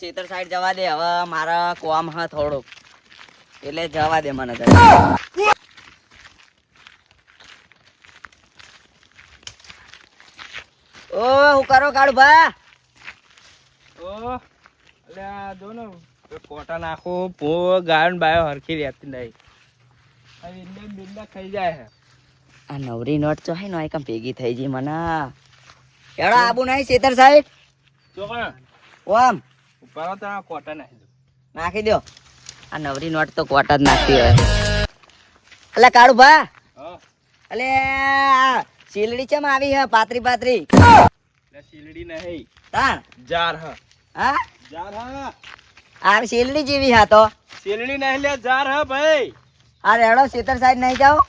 ખેતર સાઈડ જવા દે હવે મારા કોમ હા થોડુંક. એટલે જવા દે મને ઓહ ઓ હું કરો કાળુ ભા? ઓ અલે આ જો ને કોટા નાખો પો ગાયન બાયો હરખી રહેતી નહીં. આ વિંડા બિંડા ખાઈ જાય આ નવરી નોટ તો હે નો એકમ ભેગી થઈ જી મને. એડો આબુ નહીં સાઈડ. જો ઓમ. ઉપર તો કોટા નાખી દો. નાખી દો. આ નવરી નોટ તો કોટા જ નાખતી હોય. એટલે કાળુ ભા. એટલે શીલડી ચમ આવી હે પાતરી પાતરી? શીલડી નહીં. તાણ. જાર હ. હા? જાર હ. આ શીલડી જેવી હા તો. શીલડી નહીં લે જાર હ ભાઈ. આ રેડો ખેતર સાઈડ નહીં જાઓ?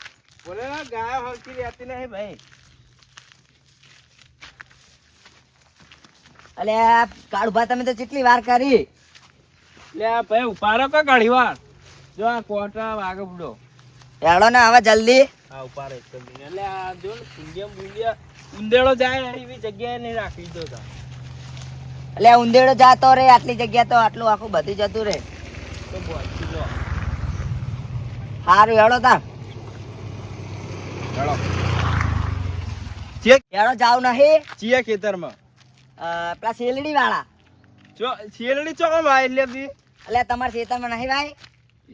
બોલે ગાય હરખી રહેતી નહીં ભાઈ. અલે કાળુ ભા તમે તો કેટલી વાર કરી. લે ભાઈ ઉપાડો કે ઘણી વાર? જો આ કોટા વાગે બુડો રેડો ને હવે જલ્દી. હા ઉપાડો એક જ એટલે આ જો ને કુંડિયા બુંડિયા ઉંદેડો જાય એવી જગ્યાએ નહીં રાખી દો તા. એટલે ઉંદેડો જાતો રે આટલી જગ્યા તો આટલું આખું બધું જતું રે. તો જો સારું હેડો તા ચાલો ચેક હેડો જાવ નહીં. ચિયા ખેતરમાં. પેલા શેલડી વાળા ચો શેલડી ચો ભાઈ એટલે બી? એટલે તમારે ખેતરમાં નહીં ભાઈ?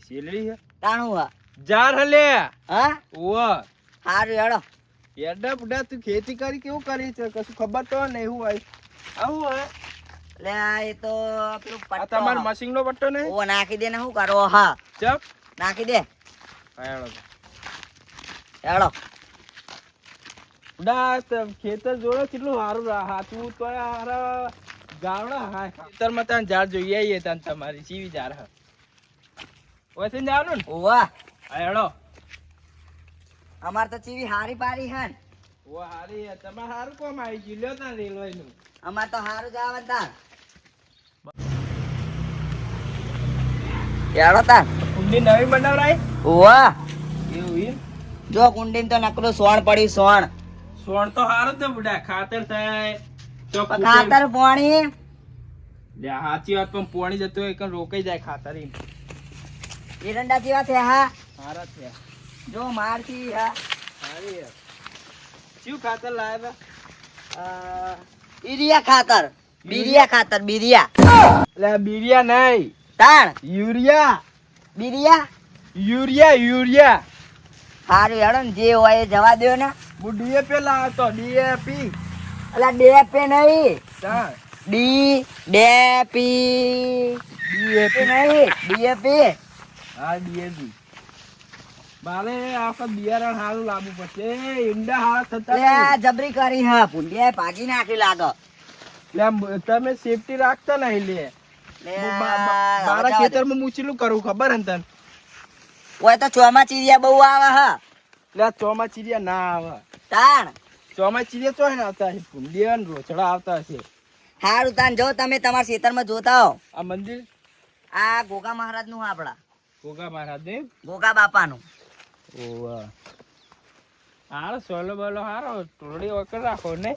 શેલડી છે તાણું હા. જાર હલે હા? ઓ હારું હેડો. એડા બુડા તું ખેતી કરી કેવું કરી છે? કશું ખબર તો નહીં હું આઈ આવું હે. એટલે આ એ તો પેલું પટ્ટો તમાર મશીન નો પટ્ટો ને ઓ નાખી દે ને શું કરો હા. ચપ. નાખી દે. હેડો. હેડો. બુડા ખેતર જોડે કેટલું સારું હાથું તો હારા ગાવડા હા. ખેતરમાં તાન ઝાડ જોઈએ ત્યાં તાન તમારી ચીવી ઝાડ હા. વસીને જવાનું ને? ઓવા હેડો. અમાર તો ચીવી હારી પારી હે ઓ હારી હે. તમારે સારું કોમ આવી ગયું? લ્યો તાન રેલવે નું અમાર તો હારું જવાનું તાર હેડો તા કુંડી નવી બનાવરાય? ઓવા એવું જો કુંડીન તો નકરું સોણ પડ્યું સોણ. સોણ તો સારું જ ને બુડા ખાતર થાય તો ખાતર પોણી. લે સાચી વાત પણ પોણી જતો હોય કે રોકાઈ જાય ખાતર. એરંડા જેવા છે હા. સારા થયા. જો મારથી હા. હારી. શું ખાતર લાવ્યા? અ, ઈરિયા ખાતર. બીરિયા ખાતર બીરિયા. લે બીરિયા નહીં. તાણ. યુરિયા. બીરિયા? Urea urea. હારું હેડો ને જે હોય એ જવા દો ને. હું ડીએપી લાવતો ડીએપી અલા ડેપે નહીં. ડી ડેપી ડીએપી નહીં ડીએપી હા ડીએપી મારે આ વખત બિયારણ સારું લાવવું પડશે. ઈંડા હારા થતા જબરી કરી હા પુંડિયા ભાગી નાખી લાગો. તમે સેફટી રાખતા નહીં લે. મારા. ખેતરમાં હું કરું ખબર હે તને? ઓય તો ચોમા ચીરિયા બહુ આવે હા. લે આ ચોમાચીરિયા ના આવે. તાણ. ચોમાચીરિયા તો ને આવતા હશે ભૂંડિયા ને રોચડા આવતા છે હારું તાન જો તમે તમારા ખેતરમાં જોતા હો. આ મંદિર? આ ગોગા મહારાજનું આપડા ગોગા મહારાજ ને? ગોગા બાપાનું. ઓવા હારો સોલો બોલો હારો ટોળી વખત રાખો ને.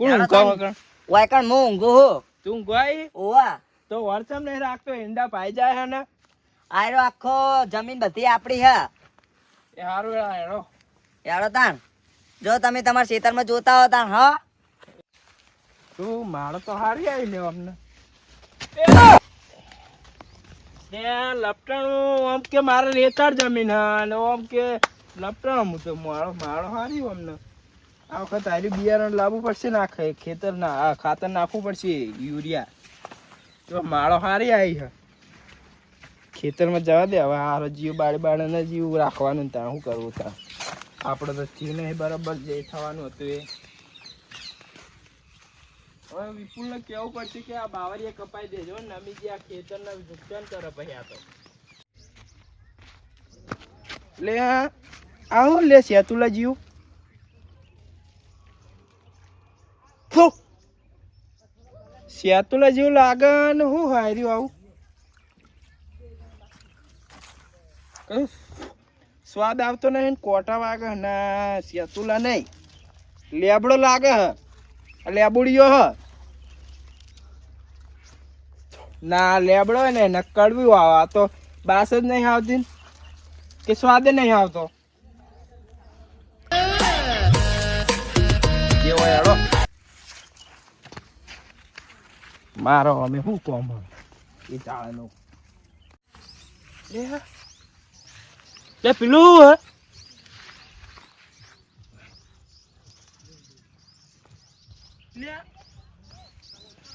કોણ હારો વકર વાયકણ વગર હો ઊંઘું તું ગઈ ઓવા તો વર્ષમ નહીં રાખતો ઈંડા પાઈ જાય હે ને? આયરો આખો જમીન બધી આપડી હે. એ હારું એડા તાણ. જો તમે તમારા ખેતરમાં જોતા હો તાણ હા. તું મારો તો હારી આવી અમને. લપટણ લપટાણું આમ કે મારે રેતાળ જમીન હે અને આમ કે લપટણ હું તો મારો મારો હારી અમને. આ વખત હારી બિયારણ લાવવું પડશે નાખે ખેતર ના ખાતર નાખવું પડશે યુરિયા. તો માળો હારી આવી હે. ખેતરમાં જવા દે, હવે આ જીવ બાળી બાળાને જીવ રાખવાનું ત્યાં શું કરવું ત્યાં? આપણે તો જીવ નહીં, બરાબર જે થવાનું હતું એ. હવે વિપુલને કેવું પડશે કે આ બાવરીએ કપાઈ દેજો ને નમી જે આ ખેતરને નુકસાન કરે પછી આ તો. લે આવું લે સેતુલા જીવ? સેતુલા જીવ લાગે ને હું હાર્યું આવું? સ્વાદ આવતો નહીં કોટા વાગે ના સેતુલા નહીં. લેબડો લાગે હ. લેબુડીયો હ. ના, લેબડો ને એને કડવી આવે આ તો બાસ જ નહીં આવતી. કે સ્વાદ નહીં આવતો. મારો અમે શું કોમ એ ચાળનું લે લે પેલું હે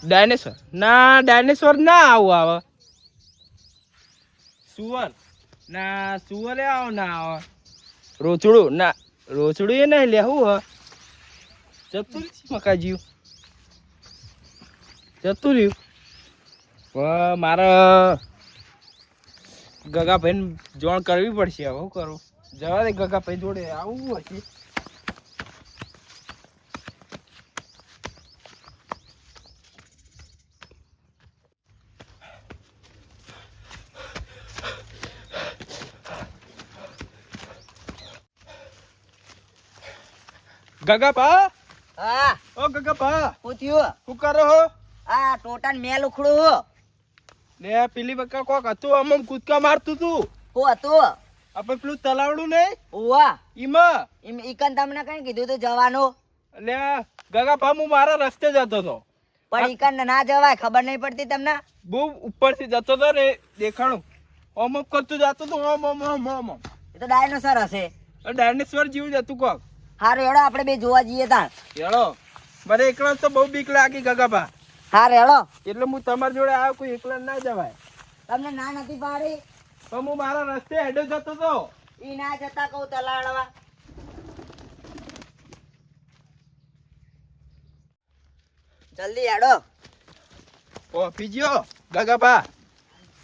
ડાયનેસોર ના ડાયનેસોર ના આવું આવે સુવર ના સુવર આવો ના આવે રોચડું ના રોચડું એ નહીં લેવું હ જતું રહ્યું મકાજીયું જતું રહ્યું મારે ગગાભાઈ જોણ કરવી પડશે હવે શું કરું? જવા દે ગગાભાઈ જોડે આવવું હશે. ગગાપા હા. ઓ ગગાપા શું થયું? શું કરો હો? આ ટોટાન મેલ ઉખડું. લે પેલી બકા કોક હતું આમ કૂદકા મારતું તું. હું હતું? આપણે પેલું તલાવડું નહીં? ઓવા ઈમાં? ઈમ ઈકન તમને કઈ કીધું તો જવાનો? લે ગગાપા હું મારા રસ્તે જતો હતો. પણ ઈકન ના જવાય ખબર નહીં પડતી તમને? બહુ ઉપરથી જતો હતો ને દેખાણું. ઓમ ઓમ કરતું જતો હતો ઓમ ઓમ ઓમ ઓમ એ તો ડાયનોસર હશે. ડાયનેશ્વર જેવું જ હતું કોક. હારું હેડો આપણે બે જોવા જઈએ તાણ એડો મને એકલા તો બહુ બીક લાગી ગગાપા હારું રેડો. એટલે હું તમારી જોડે આવ્યો કોઈ એકલા ના જવાય. તમને ના નથી પાડી? તો હું મારા રસ્તે હેડો જતો તો. ઈ ના જતા કહું તલાડવા. જલ્દી હેડો. ઓ ગયો ગગાપા.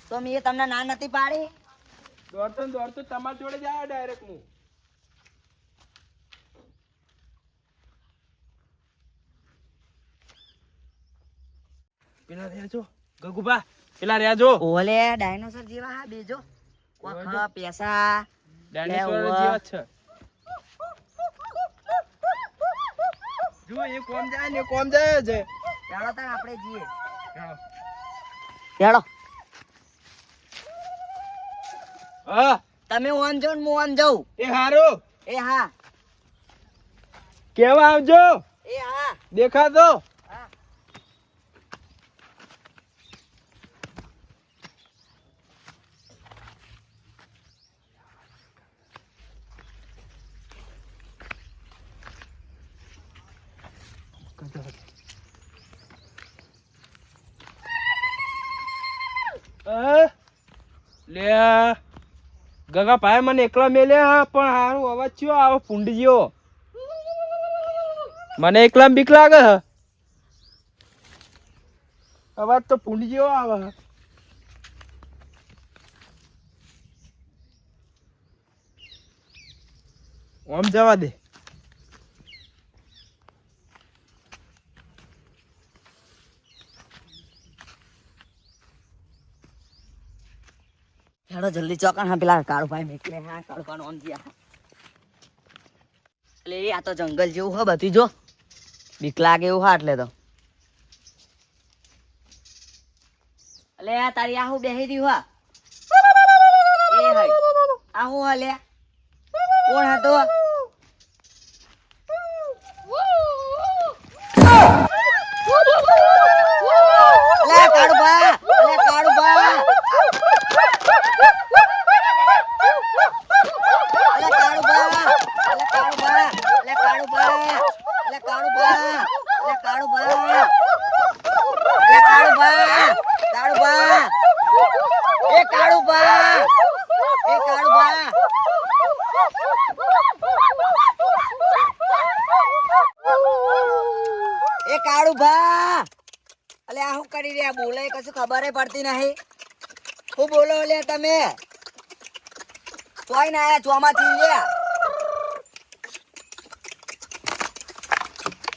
તો મેં તમને ના નથી પાડી? દોડતો દોડતો તમારી જોડે જાય ડાયરેક્ટ હું. પેલા રહ્યા જો. ગગુબા પેલા રહ્યા જો. ઓલે ડાયનોસર જેવા હા બેજો. કોખ પેસા. ડાયનેશ્વર જેવા છે. જો એ કોમ જાય ને કોમ જાય છે ચાલો તાણ આપણે જઈએ. ચાલો હા. તમે ઓન જો ને હું ઓન જાઉં. એ હારું. એ હા. કેવા આવજો? એ હા. દેખાતો લે ગગા ભાઈ મને એકલા મેલ્યા પણ હારું અવાજ ચિયો આવે જેવો મને એકલા બીક લાગે હ. અવાજ તો ફૂંડી જેવો આવે. આમ જવા દે. હેડો જલ્દી ચોકણ હા, પેલા કાળુભાઈ નીકળે હા કાળુભાઈ ઓન ગયા એટલે આ તો જંગલ જેવું હોય બધી, જો. બીક લાગે એવું હા, એટલે તો. આ તારી આહુ બેહી રહ્યું હા. એ હઈ. આહુ હું કોણ હતો? કાળુભા એ કાળુભા. અલે, આ શું કરી રહ્યા? બોલે, કશું ખબર પડતી નહીં. હું બોલો લે તમે? તોય ના આયા ચોમાથી લ્યા.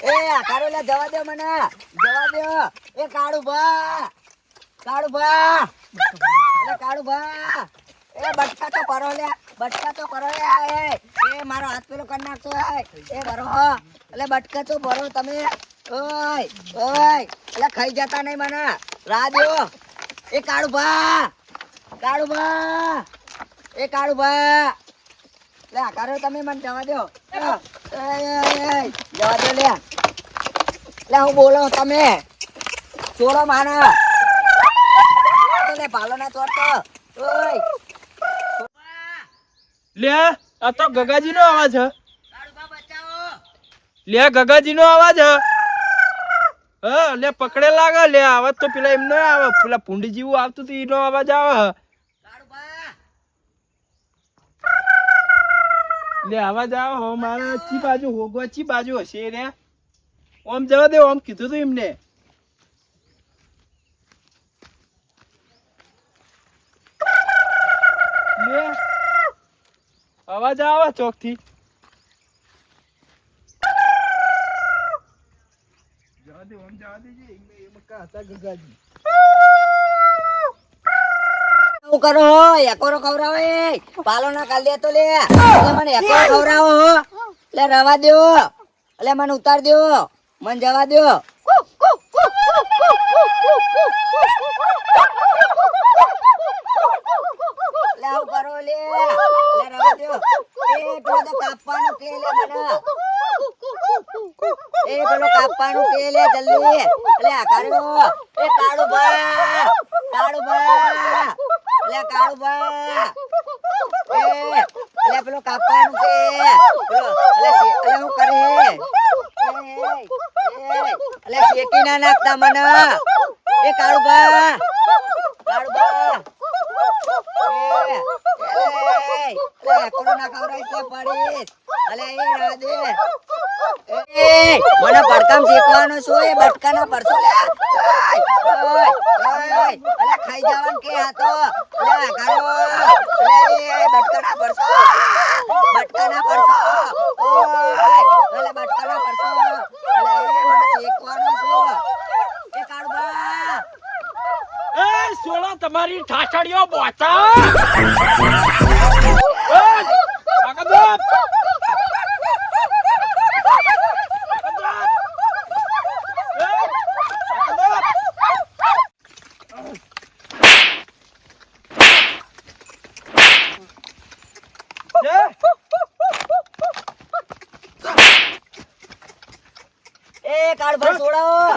એ કાળુ લે જવા દે મને. જવા દે એ કાળુ ભા કાળુ ભા કાળુ ભા એ બટકા કરો લે બટકા તો કરો લે એ મારો હાથ પેલો કરી નાખતો એ ભરો એટલે બટકા તો ભરો તમે. ઓય એટલે ખાઈ જતા નહીં મને. દો એ કાળુભા કાળુભા, એ કાળુભા. લે, આ કરો તમે મને, જવા દો. જવા દો, લે. લે, હું બોલો તમે. છોડો માના. તો લે ભાલો ના ચોરતો ઓય. લે આ તો ગગાજી નો અવાજ હ. લે ગગાજી નો અવાજ હ. હા લે પકડે લાગે લે અવાજ તો પેલા એમ ન આવે પેલા પૂંડી જેવું આવતું હતું એનો અવાજ આવે લે અવાજ આવે હો મારે ચી બાજુ હોગવા ચી બાજુ હશે રે. ઓમ જવા દે ઓમ કીધું તું એમને લે અવાજ આવે ચોકથી જવા દે ઓમ જવા દેજે એમને એમ કા હતા ગગાજી. શું કરો હો એકોરો ખવડાવો એ. પાલો ના કાલ દે તો લે. એટલે મને એકોરો ખવડાવો એટલે રવા દો. એટલે મને ઉતાર દો. મને જવા દો એટલે આવું કરો લે એ પેલો કાપવાનું કે લે મને. એ કાપવાનું કે લે જલ્દી. આ કર્યો એ કાળુ ભા કાળુ ભા લે કાળુ ભા એ પેલો કાપવાનું કે. પેલો હું કરે? એટલે શેકી ના નાખતા મને. એ કાળુ ભા કાળુ ભા એ, એ, એટલે એકોનો ના ખવડાવીશ અલે, એ રાધે એ, મને પડકામ શીખવાનો છું એ બટકાના પરસો લે. ખાઈ જવાનું કે આ તો? અલે કરો અલે, એ બટકાના પરસો. બટકાના પરસો. મને શીખવાનો છું એ કાળુબા તમારી ઠાઠડીઓ બોચા એ, આગળ જો. આગળ જો. એ, આગળ જો. છે? છોડાવો છોડાવો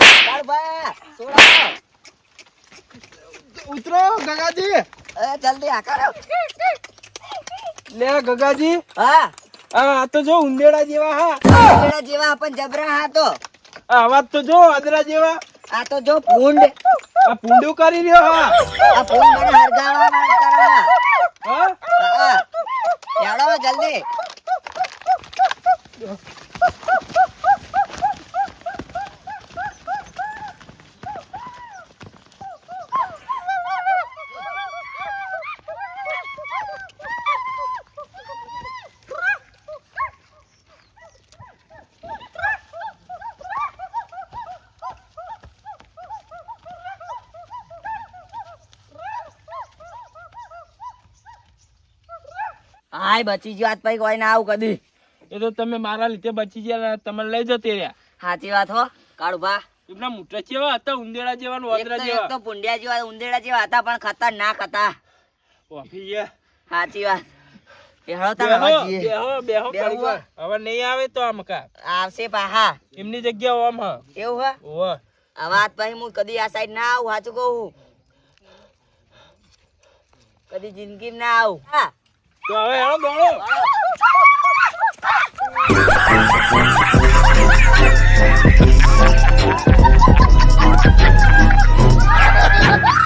ઉતરો ગગાજી. એ જલ્દી આ કરો. લે ગગાજી. હા. આ તો જો ઉંદેડા જેવા હા. પેલા જેવા પણ જબરા હા તો. અવાજ તો જો અદરા જેવા. આ તો જો ભૂંડ. આ પૂંડું કરી રહ્યો હા. આ ભૂંડ મને હરગાવા હા? હા. જલ્દી. હાય બચી ગયો આજ પછી કોઈ ના આવું કદી. એ તો તમે મારા લીધે બચી ગયા તમે લઈ જતી રહ્યા. સાચી વાત હો કાળુભા. એમના મુઠા જેવા હતા ઉંદેડા જેવા ને વાદરા જેવા. તો પુંડિયા જેવા ઉંદેડા જેવા હતા પણ ખતરનાક હતા. ઓફી ગયા સાચી વાત. હવે નહીં આવે તો આમ કા. આવશે પાહા. એમની જગ્યા આમ હ. એવું હે? ઓવે આ વાત પછી હું કદી આ સાઈડ ના આવું સાચું કહું. કદી જિંદગી ના આવું. હા. Trời ơi, lắm đồ luôn. Ha ha ha!